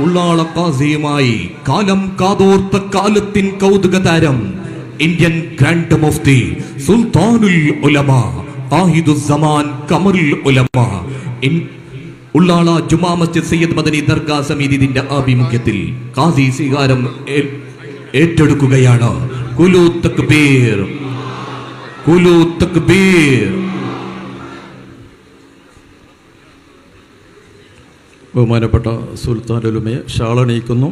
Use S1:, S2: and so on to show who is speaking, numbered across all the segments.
S1: ഉള്ളാള കാസിയുമായി കാലം കാതോർത്ത കാലത്തിൻ കൗതുക താരം ഇന്ത്യൻ ഗ്രാൻഡ് മുഫ്തി സുൽത്താനുൽ ഉലമ ആഹിദുസ്സമാൻ കമറുൽ ഉലമ ഉള്ളാള ജുമാ മസ്ജിദ് സയ്യിദ് മദനി ദർഗാ സമിതിന്റെ ആഭിമുഖ്യത്തിൽ കാസി സ്വീകാരം ഏറ്റെടുക്കുകയാണ്. കുലു തക്ബീർ കുലു തക്ബീർ.
S2: ബഹുമാനപ്പെട്ട സുൽത്താൻ ഉലുമയെ ഷാളണിയിക്കുന്നു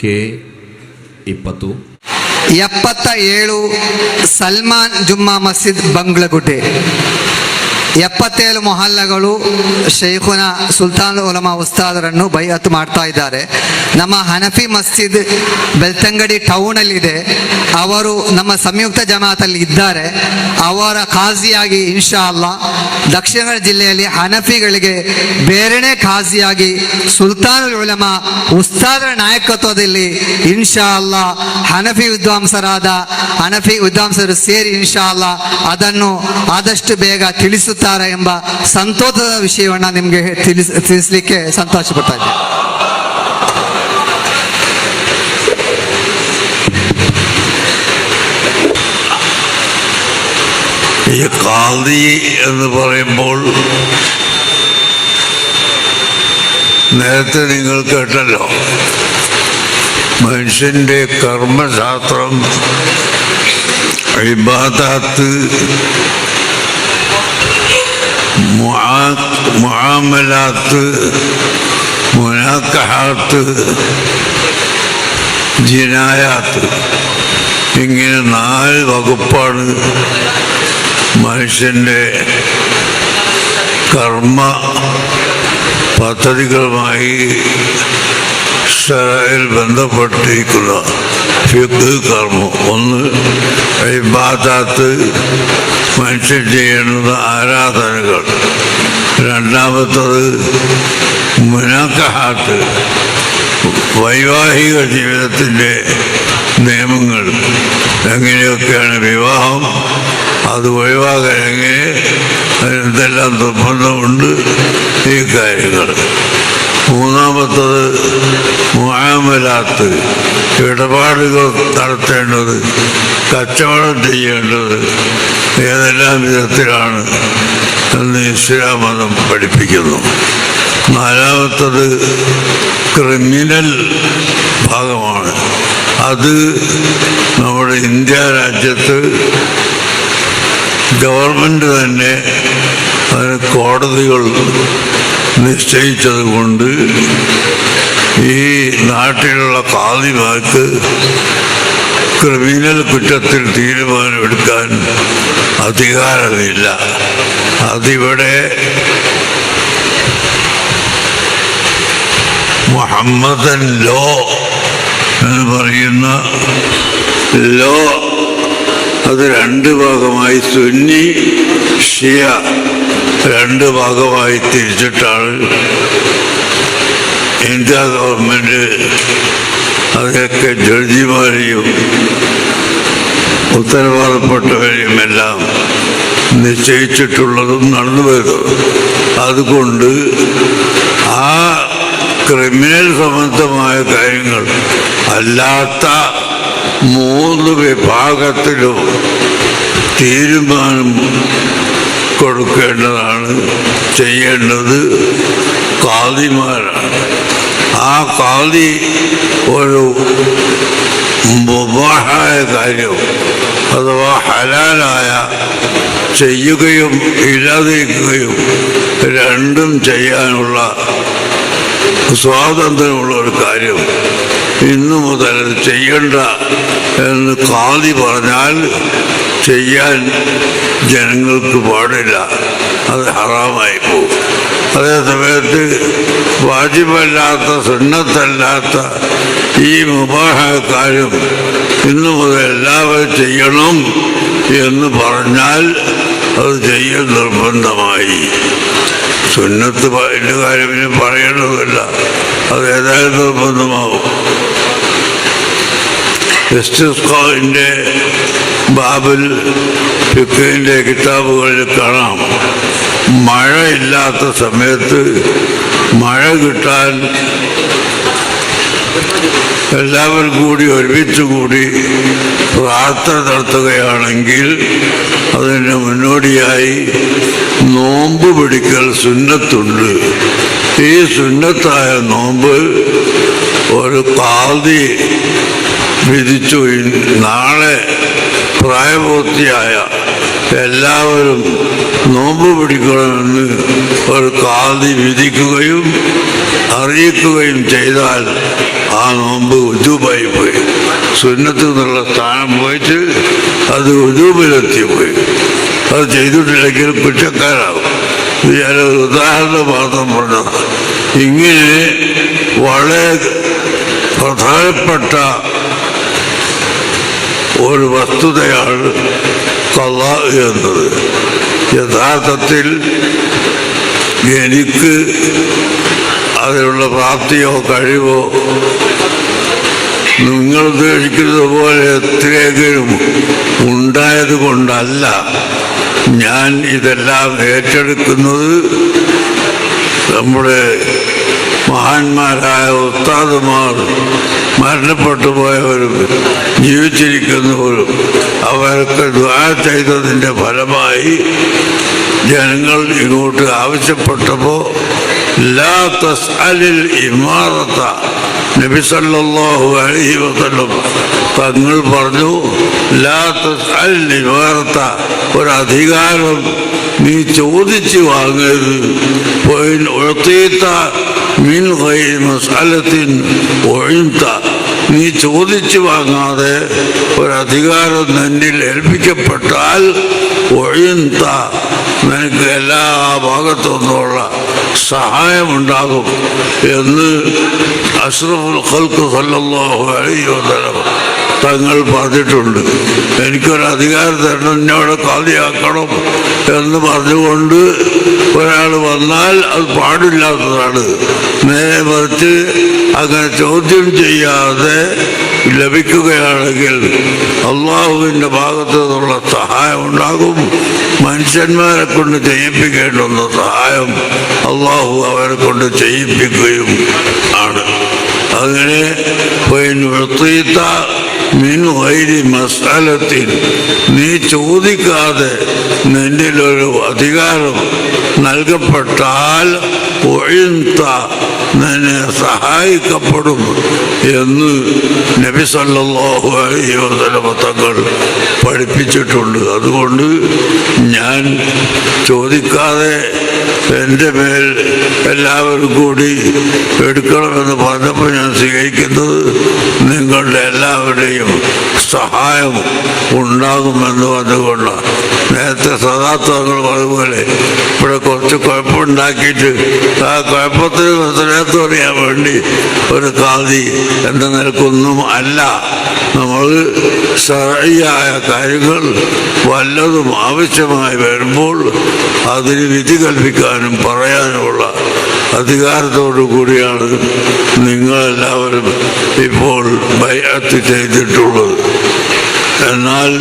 S1: ಕೆ ಇಪ್ಪತ್ತು
S3: ಎಪ್ಪತ್ತ ಏಳು ಸಲ್ಮಾನ್ ಜುಮ್ಮಾ ಮಸ್ಜಿದ್ ಬಂಗ್ಲಗುಡ್ಡೆ ಎಪ್ಪತ್ತೇಳು ಮೊಹಲ್ಲಗಳು ಶೇಖುನ ಸುಲ್ತಾನ್ ಉಲಮಾ ಉಸ್ತಾದರನ್ನು ಬೈಅತ್ ಮಾಡ್ತಾ ಇದ್ದಾರೆ. ನಮ್ಮ ಹನಫಿ ಮಸ್ಜಿದ್ ಬೆಳ್ತಂಗಡಿ ಟೌನಲ್ಲಿದೆ. ಅವರು ನಮ್ಮ ಸಂಯುಕ್ತ ಜಮಾತಲ್ಲಿ ಇದ್ದಾರೆ. ಅವರ ಖಾಜಿಯಾಗಿ ಇನ್ಶಾ ಅಲ್ಲಾ ದಕ್ಷಿಣ ಜಿಲ್ಲೆಯಲ್ಲಿ ಹನಫಿಗಳಿಗೆ ಬೇರೆನೇ ಖಾಜಿಯಾಗಿ ಸುಲ್ತಾನ್ ಉಲಮಾ ಉಸ್ತಾದರ ನಾಯಕತ್ವದಲ್ಲಿ ಇನ್ಶಾ ಅಲ್ಲಾ ಹನಫಿ ವಿದ್ವಾಂಸರಾದ ಹನಫಿ ವಿದ್ವಾಂಸರು ಸೇರಿ ಇನ್ಶಾ ಅಲ್ಲಾ ಅದನ್ನು ಆದಷ್ಟು ಬೇಗ ತಿಳಿಸುತ್ತಾರೆ. ಎಂಬ ಸಂತೋಷದ ವಿಷಯವನ್ನ ನಿಮಗೆ ತಿಳಿಸ್ ತಿಳಿಸ್ಲಿಕ್ಕೆ ಸಂತೋಷ ಪಡ್ತಾ ಇದ್ದೇನೆ
S4: ഈ കാന്തി എന്ന് പറയുമ്പോൾ നേരത്തെ നിങ്ങൾ കേട്ടല്ലോ മനുഷ്യന്റെ കർമ്മശാസ്ത്രം ഇബാദാത്ത് മുആ- മുആമലാത്ത് മുനാക്കഹാത്ത് ജിനായാത്ത്. ഇങ്ങനെ നാല് വകുപ്പാണ് മനുഷ്യന്റെ കർമ്മ പദ്ധതികളുമായി ഷറയിൽ ഫിഖ് കർമ്മം. ഒന്ന് ഇബാദാത്ത് മനുഷ്യൻ ചെയ്യുന്നത് ആരാധനകൾ. രണ്ടാമത്തത് മുനാക്കഹാത്ത് വൈവാഹിക ജീവിതത്തിന്റെ നിയമങ്ങൾ. എങ്ങനെയൊക്കെയാണ് വിവാഹം? അത് ഒഴിവാക്കാൻ എങ്ങനെ? അതിനെന്തെല്ലാം നിർബന്ധമുണ്ട്? ഈ കാര്യങ്ങൾ. മൂന്നാമത്തത് മുഹാമലാത്ത് ഇടപാടുകൾ നടത്തേണ്ടത് കച്ചവടം ചെയ്യേണ്ടത് ഏതെല്ലാം വിധത്തിലാണ് എന്ന് ഇസ്ലാം മതം പഠിപ്പിക്കുന്നു. നാലാമത്തത് ക്രിമിനൽ ഭാഗമാണ്. അത് നമ്മുടെ ഇന്ത്യ രാജ്യത്ത് ഗവൺമെന്റ് തന്നെ അതിന് കോടതികൾ നിശ്ചയിച്ചത് കൊണ്ട് ഈ നാട്ടിലുള്ള കാതിമാർക്ക് ക്രിമിനൽ കുറ്റത്തിൽ തീരുമാനമെടുക്കാൻ അധികാരമില്ല. അതിവിടെ മുഹമ്മദൻ ലോ എന്ന് പറയുന്ന ലോ അത് രണ്ട് ഭാഗമായി സുന്നി ഷിയ രണ്ട് ഭാഗമായി തിരിച്ചിട്ടാണ് ഇന്ത്യ ഗവൺമെന്റ് അതൊക്കെ ജഡ്ജിമാരെയും ഉത്തരവാദപ്പെട്ടവരെയും എല്ലാം നിശ്ചയിച്ചിട്ടുള്ളതും നടന്നു വരുന്നത് അതുകൊണ്ട് ആ ക്രിമിനൽ സംബന്ധമായ കാര്യങ്ങൾ അല്ലാത്ത മൂന്ന് വിഭാഗത്തിലും തീരുമാനം കൊടുക്കേണ്ടതാണ് ചെയ്യേണ്ടത് കാതിമാരാണ് ആ കാതി ഒരു മുബാഹായ കാര്യം അഥവാ ഹലാലായ ചെയ്യുകയും ഇല്ലാതിരിക്കുകയും രണ്ടും ചെയ്യാനുള്ള സ്വാതന്ത്ര്യമുള്ള ഒരു കാര്യം ഇന്നു മുതൽ ചെയ്യണ്ട എന്ന് കാതി പറഞ്ഞാൽ ചെയ്യാൻ ജനങ്ങൾക്ക് പാടില്ല. അത് ഹറാമായി പോകും. അതേസമയത്ത് വാജിബല്ലാത്ത സുന്നത്തല്ലാത്ത ഈ മുബാഹക്കാരും ഇന്നു മുതൽ എല്ലാവരും ചെയ്യണം എന്ന് പറഞ്ഞാൽ അത് ചെയ്യൽ നിർബന്ധമായി. സുന്നത്ത് എന്റെ കാര്യം പറയേണ്ടതല്ല അത് ഏതായാലും നിർബന്ധമാവും. ഇസ്തിസ്ഖാവിന്റെ ബാബിൽ ഫിഖിന്റെ കിതാബുകളിൽ കാണാം. മഴയില്ലാത്ത സമയത്ത് മഴ കിട്ടാൻ എല്ലാവരും കൂടി ഒരുമിച്ച് കൂടി പ്രാർത്ഥന നടത്തുകയാണെങ്കിൽ അതിന് മുന്നോടിയായി നോമ്പ് പിടിക്കൽ സുന്നത്തുണ്ട്. ഈ സുന്നത്തായ നോമ്പ് ഒരു കാതി വിധിച്ചു നാളെ പ്രായപൂർത്തിയായ എല്ലാവരും നോമ്പ് പിടിക്കണമെന്ന് ഒരു കാതി വിധിക്കുകയും അറിയിക്കുകയും ചെയ്താൽ ആ നോമ്പ് ഉജൂബായി പോയി. സുന്നത്തിൽ നിന്നുള്ള സ്ഥാനം പോയിട്ട് അത് ഉജൂബിലെത്തി പോയി. അത് ചെയ്തിട്ടില്ലെങ്കിൽ കുറ്റക്കാരാകും ഞാനൊരു ഉദാഹരണം മാത്രം പറഞ്ഞത് ഇങ്ങനെ വളരെ പ്രധാനപ്പെട്ട ഒരു വസ്തുതയാണ് കള്ള എന്നത്. യഥാർത്ഥത്തിൽ എനിക്ക് അതിനുള്ള പ്രാപ്തിയോ കഴിവോ നിങ്ങൾ ഉദ്ദേശിക്കുന്നത് പോലെ എത്രയെങ്കിലും ഉണ്ടായത് കൊണ്ടല്ല ഞാൻ ഇതെല്ലാം ഏറ്റെടുക്കുന്നത് നമ്മുടെ മഹാന്മാരായ ഉസ്താദുമാർ മരണപ്പെട്ടു പോയവരും ജീവിച്ചിരിക്കുന്നവരും അവരൊക്കെ ദ്വാര ചെയ്തതിന്റെ ഫലമായി ജനങ്ങൾ ഇങ്ങോട്ട് ആവശ്യപ്പെട്ടപ്പോൾ ലാ ഇമാറത്ത. നബി സല്ലല്ലാഹു അലൈഹി വസല്ലം തങ്ങൾ പറഞ്ഞു ലാ ഇമാറത്ത. ഒരു അധികാരം നീ ചോദിച്ചു വാങ്ങരുത്. പോയിൻ ഉഴത്തീത്ത മിൻ ഗൈരി മസ്അലത്തിൻ ഒഴിന്ത നീ ചോദിച്ചു വാങ്ങാതെ ഒരധികാരം നിന്നിൽ ഏൽപ്പിക്കപ്പെട്ടാൽ ഒഴിന്ത നിനക്ക് എല്ലാ ഭാഗത്തു നിന്നുള്ള സഹായമുണ്ടാകും എന്ന് അഷ്റഫുൽ ഖൽക്ക് സല്ലല്ലാഹു അലൈഹി വസല്ലം തങ്ങൾ പറഞ്ഞിട്ടുണ്ട്. എനിക്കൊരു അധികാരം തരണം എന്നോട് കാതിയാക്കണം എന്ന് പറഞ്ഞുകൊണ്ട് ഒരാൾ വന്നാൽ അത് പാടില്ലാത്തതാണ്. നേരെ മറിച്ച് അങ്ങനെ ചോദ്യം ചെയ്യാതെ ലഭിക്കുകയാണെങ്കിൽ അള്ളാഹുവിന്റെ ഭാഗത്തു നിന്നുള്ള സഹായം ഉണ്ടാകും. മനുഷ്യന്മാരെ കൊണ്ട് ചെയ്യിപ്പിക്കേണ്ടുന്ന സഹായം അള്ളാഹു അവരെ കൊണ്ട് ചെയ്യിപ്പിക്കുകയും ആണ്. അങ്ങനെ വൃത്തീത്ത മസാലത്തിൽ നീ ചോദിക്കാതെ നിന്നിലൊരു അധികാരം നൽകപ്പെട്ടാൽ ഒഴിന്ത നിന്നെ സഹായിക്കപ്പെടും എന്ന് നബി സല്ലല്ലാഹു അലൈഹി പഠിപ്പിച്ചിട്ടുണ്ട്. അതുകൊണ്ട് ഞാൻ ചോദിക്കാതെ എന്റെ മേൽ എല്ലാവരും കൂടി എടുക്കണമെന്ന് പറഞ്ഞപ്പോൾ ഞാൻ സ്വീകരിക്കുന്നത് നിങ്ങളുടെ എല്ലാവരുടെയും സഹായം ഉണ്ടാകുമെന്ന് പറഞ്ഞുകൊണ്ട് നേരത്തെ സദാത്വങ്ങൾ അതുപോലെ ഇവിടെ കുറച്ച് കുഴപ്പമുണ്ടാക്കിയിട്ട് ആ കുഴപ്പത്തിന് പറയാൻ വേണ്ടി ഒരു കാതി എന്ന നിലക്കൊന്നും അല്ല. നമ്മൾ ശരിയായ കാര്യങ്ങൾ വല്ലതും ആവശ്യമായി വരുമ്പോൾ അതിന് വിധി കൽപ്പിക്കാനും പറയാനുമുള്ള അധികാരത്തോടു കൂടിയാണ് നിങ്ങളെല്ലാവരും ഇപ്പോൾ ബൈഅത്ത് ചെയ്തിട്ടുള്ളത്. എന്നാൽ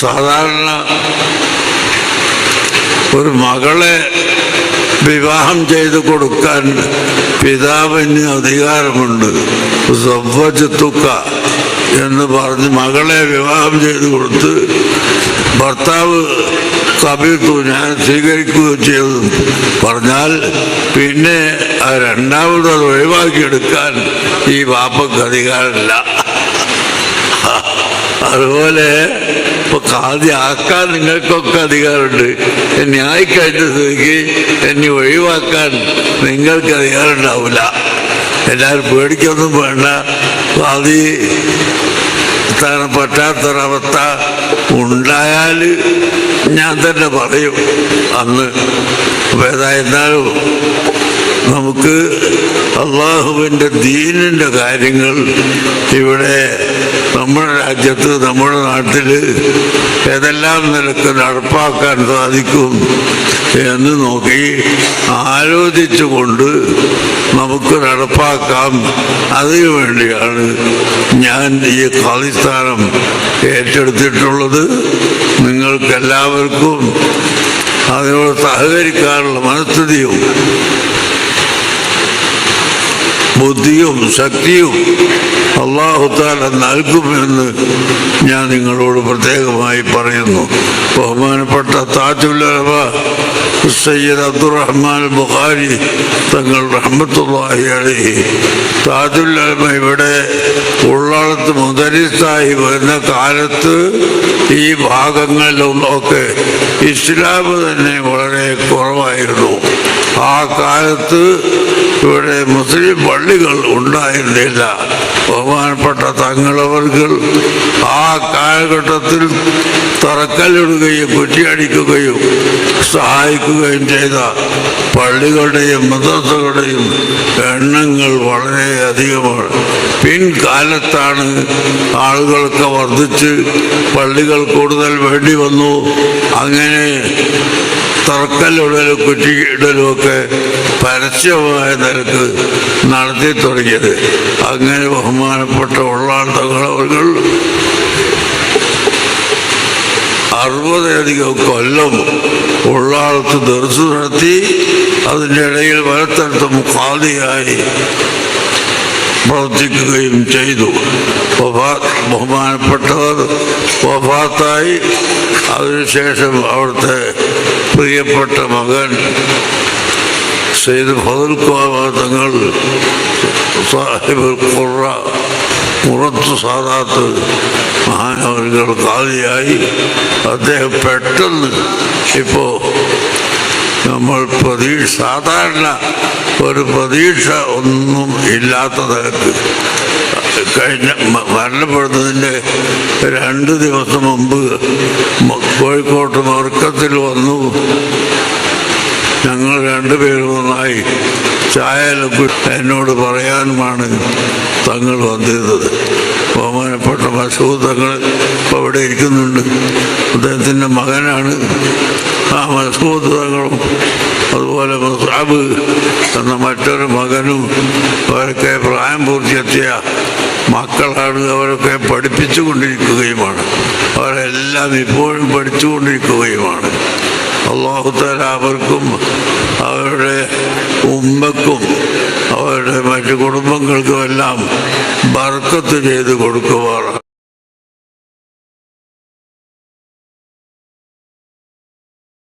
S4: സാധാരണ ഒരു മകളെ വിവാഹം ചെയ്ത് കൊടുക്കാൻ പിതാവിന് അധികാരമുണ്ട്. സവ്വജത്തുക്ക എന്ന് പറഞ്ഞ് മകളെ വിവാഹം ചെയ്ത് കൊടുത്ത് ഭർത്താവ് കബീർത്തു ഞാൻ സ്വീകരിക്കുകയും ചെയ്തു. പറഞ്ഞാൽ പിന്നെ രണ്ടാമത് അത് ഒഴിവാക്കിയെടുക്കാൻ ഈ വാപ്പക്ക് അധികാരമില്ല. അതുപോലെ ഇപ്പൊ കാതി ആക്കാൻ നിങ്ങൾക്കൊക്കെ അധികാരമുണ്ട്. എന്നെ ആയിക്കഴിഞ്ഞ സ്ഥിതിക്ക് എന്നെ ഒഴിവാക്കാൻ നിങ്ങൾക്ക് അധികാരം ഉണ്ടാവില്ല എല്ലാവരും പേടിക്കൊന്നും വേണ്ട. കാതി താൻ പറ്റാത്തൊരവസ്ഥ ഉണ്ടായാൽ ഞാൻ തന്നെ പറയും. അന്ന് ഏതായിരുന്നാലും നമുക്ക് അള്ളാഹുവിന്റെ ദീനിന്റെ കാര്യങ്ങൾ ഇവിടെ നമ്മുടെ രാജ്യത്ത് നമ്മുടെ നാട്ടിൽ ഏതെല്ലാം നിലയ്ക്ക് നടപ്പാക്കാൻ സാധിക്കും എന്ന് നോക്കി ആലോചിച്ചുകൊണ്ട് നമുക്ക് നടപ്പാക്കാം. അതിനു വേണ്ടിയാണ് ഞാൻ ഈ ഖാലിസ്ഥാനം ഏറ്റെടുത്തിട്ടുള്ളത്. നിങ്ങൾക്കെല്ലാവർക്കും അതിനോട് സഹകരിക്കാനുള്ള മനസ്ഥിതിയും ബുദ്ധിയും ശക്തിയും അള്ളാഹുത്താല നൽകുമെന്ന് ഞാൻ നിങ്ങളോട് പ്രത്യേകമായി പറയുന്നു. ബഹുമാനപ്പെട്ട താജുല്ലമ സയ്യദ് അബ്ദുറഹ്മാൻ ബുഖാരി തങ്ങൾ റഹ്മത്തുള്ളാഹി അലഹി. താജുല്ലമ ഇവിടെ ഉള്ളടത്ത് മുദരിസായി വരുന്ന കാലത്ത് ഈ ഭാഗങ്ങളിലൊക്കെ ഇസ്ലാം തന്നെ വളരെ കുറവായിരുന്നു. ആ കാലത്ത് ഇവിടെ മുസ്ലിം പള്ളികൾ ഉണ്ടായിരുന്നില്ല. ബഹുമാനപ്പെട്ട തങ്ങളവർക്ക് ആ കാലഘട്ടത്തിൽ തറക്കല്ലിടുകയും കുറ്റിയടിക്കുകയും സഹായിക്കുകയും ചെയ്ത പള്ളികളുടെയും മദ്രസകളുടെയും എണ്ണങ്ങൾ വളരെ അധികമാണ് പിൻകാലത്താണ് ആളുകൾക്ക് വർദ്ധിച്ച് പള്ളികൾ കൂടുതൽ വേണ്ടി വന്നു. അങ്ങനെ തുറക്കലുടലും കുറ്റിയിടലുമൊക്കെ പരസ്യമായ നിരക്ക് നടത്തി തുടങ്ങിയത്. അങ്ങനെ ബഹുമാനപ്പെട്ട ഉള്ളാൻ തങ്ങളവകൾ അറുപതധികം കൊല്ലം ഉള്ളാളത്ത് ദർശു നടത്തി അതിന്റെ ഇടയിൽ വലത്തടുത്ത് മുഖാദിയായി പ്രവർത്തിക്കുകയും ചെയ്തു. ബഹുമാനപ്പെട്ടവർ വഫാത്തായി. അതിനുശേഷം അവിടുത്തെ പ്രിയപ്പെട്ട മകൻ സെയ്ദ് ഫതുൽ തങ്ങൾ സാഹിബ് കുറ മുറത്ത് സാധാത്ത് മഹാനവരുകൾ കാലിയായി. അദ്ദേഹം പെട്ടെന്ന് ഇപ്പോൾ നമ്മൾ പ്രതീക്ഷ സാധാരണ ഒരു പ്രതീക്ഷ ഒന്നും ഇല്ലാത്തത് കഴിഞ്ഞ മരണപ്പെടുന്നതിന്റെ രണ്ട് ദിവസം മുമ്പ് കോഴിക്കോട്ട് മറുക്കത്തിൽ വന്നു. ഞങ്ങൾ രണ്ടുപേരും ഒന്നായി ചായ എന്നോട് പറയാനുമാണ് തങ്ങൾ വന്നിരുന്നത്. ബഹുമാനപ്പെട്ട മസൂദ് തങ്ങൾ ഇപ്പോൾ ഇവിടെ ഇരിക്കുന്നുണ്ട്. അദ്ദേഹത്തിന്റെ മകനാണ്. ആ മസൂദ് അതുപോലെ മസാബ് എന്ന മറ്റൊരു മകനും അവരൊക്കെ പ്രായം പൂർത്തിയെത്തിയ മക്കളാണ്. അവരൊക്കെ പഠിപ്പിച്ചു കൊണ്ടിരിക്കുകയുമാണ്. അവരെല്ലാം ഇപ്പോഴും പഠിച്ചുകൊണ്ടിരിക്കുകയുമാണ് അള്ളാഹുത്താല അവർക്കും അവരുടെ ഉമ്മക്കും അവരുടെ മറ്റു കുടുംബങ്ങൾക്കും എല്ലാം ബർക്കത്ത് ചെയ്ത് കൊടുക്കുവാണ്